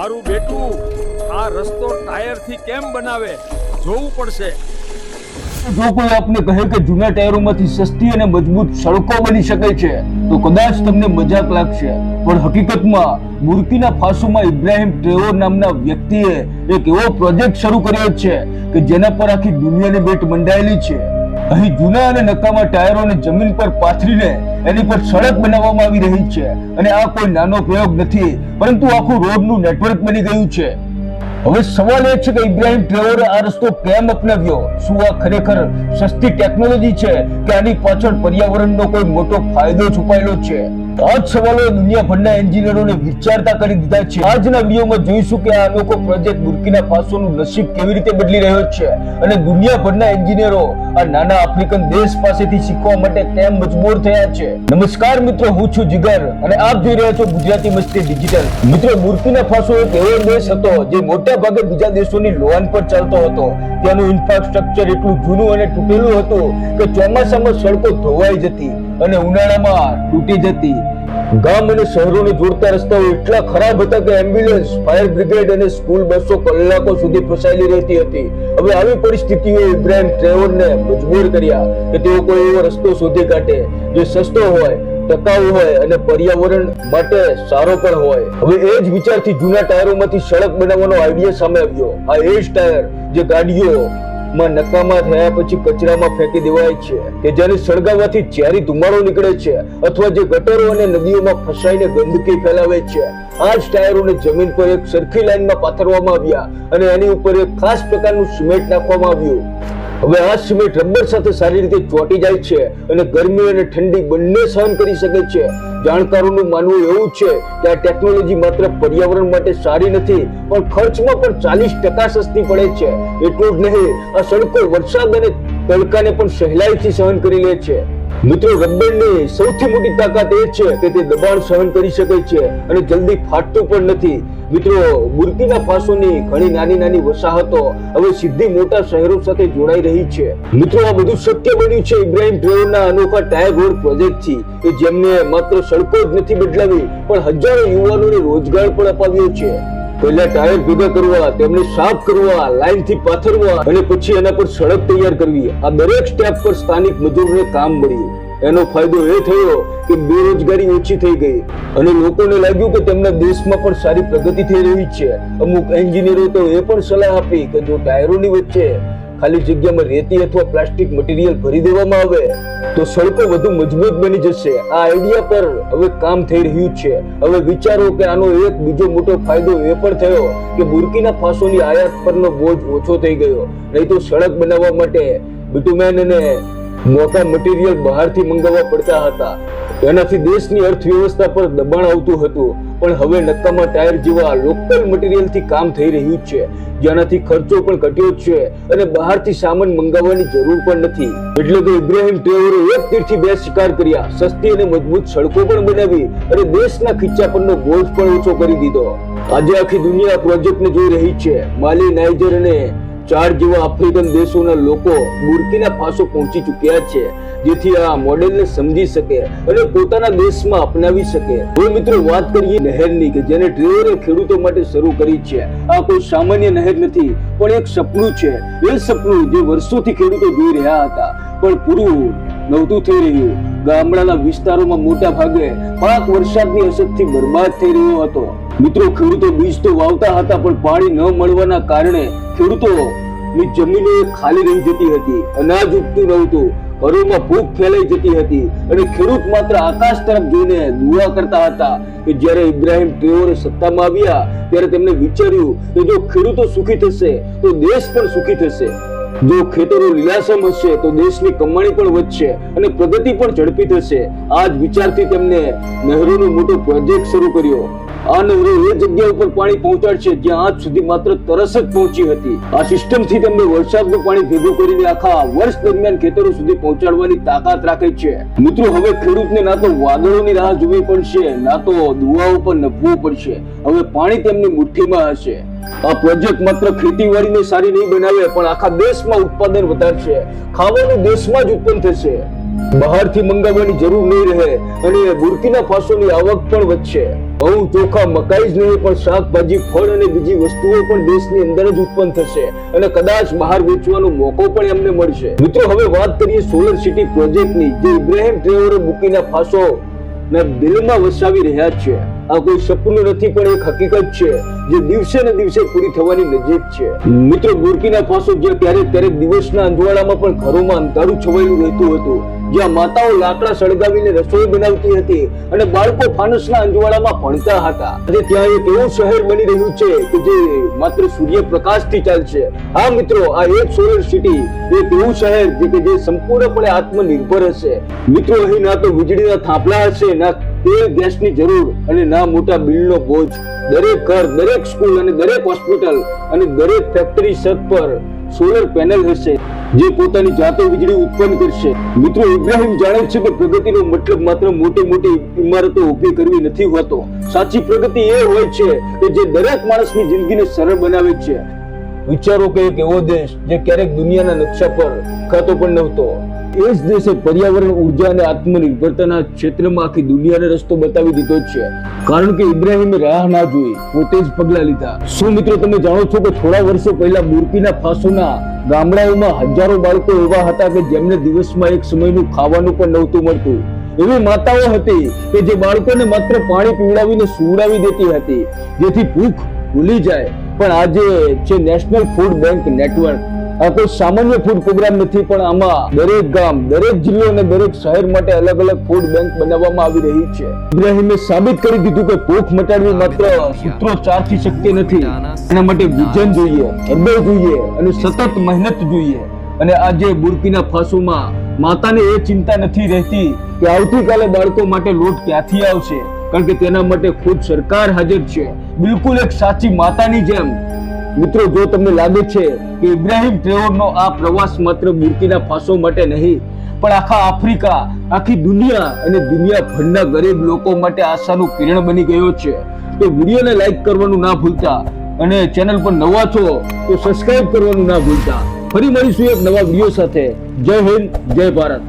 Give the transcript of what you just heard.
મારું બેટું આ રસ્તો ટાયરથી કેમ બનાવે જોવું પડશે. જો કોઈ આપને કહે કે જૂના ટાયરોમાંથી સસ્તી અને મજબૂત સડકો બની શકે છે, તો કદાચ તમને મજાક લાગશે. પણ હકીકતમાં, મૂર્તિના ફાસોમાં ઇબ્રાહિમ ટ્રેવોર નામના વ્યક્તિએ એક એવો પ્રોજેક્ટ શરૂ કર્યો છે કે જેના પર આખી દુનિયાની બેટ મંડાયેલી છે. અહીં જૂના અને નકામા ટાયરોને જમીન પર પાથરીને એની પર સડક બનાવવામાં આવી રહી છે અને આ કોઈ નાનો પ્રયોગ નથી, પરંતુ આખું રોડનું નેટવર્ક બની ગયું છે. હવે સવાલ એ છે કે ઇબ્રાહિમ ટ્રેવરે આ રસ્તો કેમ અપનાવ્યો? શું આ ખરેખર સસ્તી ટેકનોલોજી છે કે આની પાછળ પર્યાવરણનો કોઈ મોટો ફાયદો છુપાયેલો છે? આ જ સવાલો દુનિયાભરના એન્જિનિયરોને વિચારતા કરી દીધા છે. આજના વિડીયોમાં જોઈશું કે આ અનોખો પ્રોજેક્ટ બુર્કીના ફાસોનું નસીબ કેવી રીતે બદલી રહ્યો છે અને દુનિયાભરના એન્જિનિયરો આ નાના આફ્રિકન દેશ પાસેથી શીખવા માટે કેમ મજબૂર થયા છે? નમસ્કાર મિત્રો, હું છું જીગર અને આપ જોઈ રહ્યા છો ગુજરાતી મસ્તી ડિજિટલ. મિત્રો બુર્કીના ફાસો એક એવો દેશ હતો જે મોટા ભાગે બીજા દેશોની લોન પર ચાલતો હતો. ત્યાંનું ઇન્ફ્રાસ્ટ્રક્ચર એટલું જૂનું અને તૂટેલું હતું કે ચોમાસામાં સડકો ધોવાઈ જતી અને ઉનાળામાં તૂટી જતી. ગામ અને શહેરોને જોડતા રસ્તાઓ એટલા ખરાબ હતા કે એમ્બ્યુલન્સ ફાયર બ્રિગેડ અને સ્કૂલ બસો કલાકો સુધી ફસાયેલી રહેતી હતી. હવે આવી પરિસ્થિતિઓ ઇબ્રાહિમ ટ્રેવરને મજબૂર કર્યા કે તેઓ કોઈ એવો રસ્તો શોધી કાઢે. જે સસ્તો હોય, ટકાઉ હોય અને પર્યાવરણ માટે સારો પણ હોય. હવે એ જ વિચારથી જૂના ટાયરોમાંથી સડક બનાવવાનો આઈડિયા સામે આવ્યો. આ એ જ ટાયર, જે ગાડીઓ માં નકામા થયા પછી કચરામાં ફેંકી દેવાય છે. કે જેને સળગાવવાથી ઝેરી ધુમાડો નીકળે છે અથવા જે ગટરો અને નદીઓમાં ફસાઈને ગંદકી ફેલાવે છે. આ જ ટાયરોને જમીન પર એક સરખી લાઈનમાં પાથરવામાં આવ્યા અને એની ઉપર એક ખાસ પ્રકારનું સિમેન્ટ નાખવામાં આવ્યું. હવે આ સિમેન્ટ રબર સાથે સારી રીતે ચોંટી જાય છે અને ગરમી અને ઠંડી બંને સહન કરી શકે છે. જાણકારોનું માનવું એવું છે કે આ ટેકનોલોજી માત્ર પર્યાવરણ માટે સારી નથી, પણ ખર્ચમાં પણ ચાલીસ ટકા સસ્તી પડે છે. એટલું જ નહીં, આ સડકો વરસાદ અને તડકાને પણ સહેલાઈથી સહન કરી લે છે. મિત્રો રબરની સૌથી મોટી તાકાત એ છે કે તે દબાણ સહન કરી શકે છે અને જલ્દી ફાટતું પણ નથી. મિત્રો, બુર્કીના ફાસોની ઘણી નાની નાની વસાહતો હવે સીધી મોટા શહેરો સાથે જોડાઈ રહી છે. મિત્રો, આ બધું શક્ય બન્યું છે ઇબ્રાહિમ ટ્રેવરના અનોખા ટાયર રોડ પ્રોજેક્ટથી કે જેમને માત્ર સડકો જ નથી બદલાવી, પણ હજારો યુવાનોને રોજગાર પણ અપાવ્યો છે. પહેલા ટાયર ભેગા કરવા તેમને સાફ કરવા લાઈનથી પાથરવા અને પછી એના પર સડક તૈયાર કરવી. આ દરેક સ્ટેપ પર સ્થાનિક મજૂરોને કામ મળ્યું. એનો ફાયદો એ થયો કે બેરોજગારી ઓછી થઈ ગઈ. અને લોકોને લાગ્યું કે તેમના દેશમાં પણ સારી પ્રગતિ થઈ રહી છે. અમુક એન્જિનિયરો તો એ પણ સલાહ આપી કે જો ટાયરોની વચ્ચે ખાલી જગ્યામાં રેતી અથવા પ્લાસ્ટિક મટીરિયલ ભરી દેવામાં આવે, તો સડકો વધુ મજબૂત બની જશે. આ આઈડિયા પર હવે કામ થઈ રહ્યું છે. હવે વિચારો કે આનો એક બીજો મોટો ફાયદો એ પણ થયો કે બુર્કીના ફાસોની આયાત પરનો બોજ ઓછો થઈ ગયો. નહીં તો સડક બનાવવા માટે બિટુમેન અને મોટા મટીરિયલ બહારથી મંગાવવા પડતા હતા. એનાથી દેશની અર્થવ્યવસ્થા પર દબાણ આવતું હતું. પણ હવે નકામા ટાયર જેવા લોકલ મટીરિયલથી કામ થઈ રહ્યું છે. જેનાથી ખર્ચો પણ ઘટ્યો છે અને બહારથી સામાન મંગાવવાની જરૂર પણ નથી. એટલે કે ઇબ્રાહિમ ટેવરે એક તીરથી બે શિકાર કર્યા. સસ્તી અને મજબૂત સડકો પણ બનાવી અને દેશના ખીચા પરનો બોજ પણ ઓછો કરી દીધો. આજે આખી દુનિયા પ્રોજેક્ટને જોઈ રહી છે. માલી, નાઇજર અને ચાર જેવા આફ્રિકન દેશોના લોકો બુર્કીના ફાસો પહોંચી ચૂક્યા છે, જેથી આ મોડેલને સમજી શકે અને પોતાના દેશમાં અપનાવી શકે. હવે મિત્રો વાત કરીએ નહેરની કે જેને ડ્રેવરે ખેડૂતો માટે શરૂ કરી છે, આ કોઈ સામાન્ય નહેર નથી, પણ એક સપનું છે. એ સપનું જે વર્ષોથી ખેડૂતો જોઈ રહ્યા હતા. પણ પૂરું નહોતું થઈ રહ્યું. ગામડાના વિસ્તારોમાં મોટા ભાગે પાક વરસાદની અસરથી બરબાદ થઈ રહ્યો હતો. મિત્રો, ખેડૂતો બીજ તો વાવતા હતા, પણ પાણી ન મળવાના કારણે ખેડૂતો ની જમીનો ખાલી રહી જતી હતી, અનાજ ઉગતું નહોતું, ઘરોમાં ભૂખ ફેલાઈ જતી હતી અને ખેડૂત માત્ર આકાશ તરફ જોઈને દુઆ કરતા હતા કે જ્યારે ઇબ્રાહિમ ટ્રેવરે સત્તામાં આવ્યા, ત્યારે તેમણે વિચાર્યું કે જો ખેડૂતો સુખી થશે, તો દેશ પણ સુખી થશે. જો ખેતરો લીલાસમ હશે, તો દેશની કમાણી પણ વધશે અને પ્રગતિ પણ ઝડપી થશે. આ જ વિચારથી તેમને નહેરોનો મોટો પ્રોજેક્ટ શરૂ કર્યો. આ એ જગ્યા ઉપર પાણી પહોંચાડશે જ્યાં આજ સુધી માત્ર તરસ જ પહોંચી હતી. આ સિસ્ટમથી તેમને વરસાદનું પાણી ભેગું કરીને આખા વર્ષ દરમિયાન ખેતરો સુધી પહોંચાડવાની તાકાત રાખે છે. મિત્રો, હવે ખેડૂતને ના તો વાદળોની રાહ જોવી પડશે, ના તો દુવાઓ પર નભવું પડશે. હવે પાણી તેમની મુઠ્ઠીમાં હશે. આ પ્રોજેક્ટ માત્ર ખેતીવાડીને સારી નહીં બનાવે, પણ આખા દેશમાં ઉત્પાદન વધારશે. ખાવાનું દેશમાં જ ઉત્પન્ન થશે. બહારથી મંગાવવાની જરૂર નહીં રહે અને બુર્કીના ફાસોની આવક પણ વધશે. ઘઉં ચોખા મકાઈ જ નહીં, પણ શાકભાજી, ફળ અને બીજી વસ્તુઓ પણ દેશની અંદર જ ઉત્પન્ન થશે અને કદાચ બહાર વેચવાનો મોકો પણ એમને મળશે. મિત્રો, હવે વાત કરીએ સોલર સિટી પ્રોજેક્ટની, જે ઇબ્રાહિમ ટ્રેવરે બુકીના ફાસો ના દિલમાં વસાવી રહ્યા છે. આ કોઈ સપનું નથી, પણ એક હકીકત છે, જે દિવસે ને દિવસે પૂરી થવાની નજીક છે. મિત્રો, બુર્કીના ફાસો જે ક્યારેક ક્યારેક દિવસના અંજવાળામાં પણ ઘરોમાં અંધારું છવાયેલું રહેતું હતું. જ્યાં માતાઓ લાકડા સળગાવીને રસોઈ બનાવતી હતી અને બાળકો ફાનસના અંજવાળામાં ભણતા હતા. આજે ત્યાં એક એવું શહેર બની રહ્યું છે કે જે માત્ર સૂર્યપ્રકાશથી ચાલશે. હા મિત્રો, આ એક સોલર સિટી એક એવું શહેર જે કે જે સંપૂર્ણપણે આત્મનિર્ભર હશે. મિત્રો, અહીં ના તો વીજળીના થાંભલા હશે, ના તેલ ગેસની જરૂર અને ના મોટા બિલનો બોજ. દરેક ઘર, દરેક સ્કૂલ અને દરેક હોસ્પિટલ અને દરેક ફેક્ટરી છત પર સોલર પેનલ હશે, જે પોતાની જાતે વીજળી ઉત્પન્ન કરશે. મિત્રો, ઇબ્રાહિમ જાણે છે કે પ્રગતિનો મતલબ માત્ર મોટી મોટી ઇમારતો ઊભી કરવી નથી હોતો. સાચી પ્રગતિ એ હોય છે કે જે દરેક માણસની જિંદગીને સરળ બનાવે છે. વિચારો કે એક એવો દેશ જે ક્યારેક દુનિયાના નકશા પર ખાતો પણ નહોતો. એ જ દેશે પર્યાવરણ ઊર્જા અને આત્મનિર્ભરતાના ક્ષેત્રમાં આખી દુનિયાને રસ્તો બતાવી દીધો છે. કારણ કે ઇબ્રાહિમે રાહ ના જોઈ, પોતે જ પગલા લીધા. શું મિત્રો તમે જાણો છો કે થોડા વર્ષો પહેલા બુર્કીના ફાસોના ગામડાઓમાં હજારો બાળકો એવા હતા કે જેમને દિવસમાં એક સમયનું ખાવાનું પણ નહોતું મળતું? એવી માતાઓ હતી કે જે બાળકોને માત્ર પાણી પીવડાવીને સુવડાવી દેતી હતી. જેથી ભૂખ ભૂલી જાય. પણ આજે છે નેશનલ ફૂડ બેંક નેટવર્ક આ કોઈ સામાન્ય ફૂડ પ્રોગ્રામ નથી, પણ આમાં દરેક ગામ, દરેક જિલ્લો અને દરેક શહેર માટે અલગ અલગ ફૂડ બેંક બનાવવામાં આવી રહી છે. ઇબ્રાહિમે સાબિત કરી દીધું કે ભૂખ મટાડવી માત્ર સૂત્રોચ્ચારથી શક્ય નથી. એના માટે વિઝન જોઈએ હૃદય જોઈએ અને સતત મહેનત જોઈએ. અને આજે બુર્કીના ફાંસુમાં માતાને એ ચિંતા નથી રહેતી કે આવતીકાલે બાળકો માટે લોટ ક્યાંથી આવશે? કારણ કે તેના માટે ખુદ સરકાર હાજર છે. બિલકુલ એક સાચી માતાની જેમ મિત્રો, જો તમને લાગે છે કે ઇબ્રાહિમ ટ્રેવરનો આ પ્રવાસ માત્ર બુર્કીના ફાસો માટે નહીં, પણ આખા આફ્રિકા, આખી દુનિયા અને દુનિયાભરના ગરીબ લોકો માટે આશાનું કિરણ બની ગયો છે. તો વિડીયોને લાઈક કરવાનું ના ભૂલતા અને ચેનલ પર નવા છો, તો સબસ્ક્રાઇબ કરવાનું ના ભૂલતા. ફરી મળીશું એક નવા વીડિયો સાથે. જય હિન્દ, જય ભારત.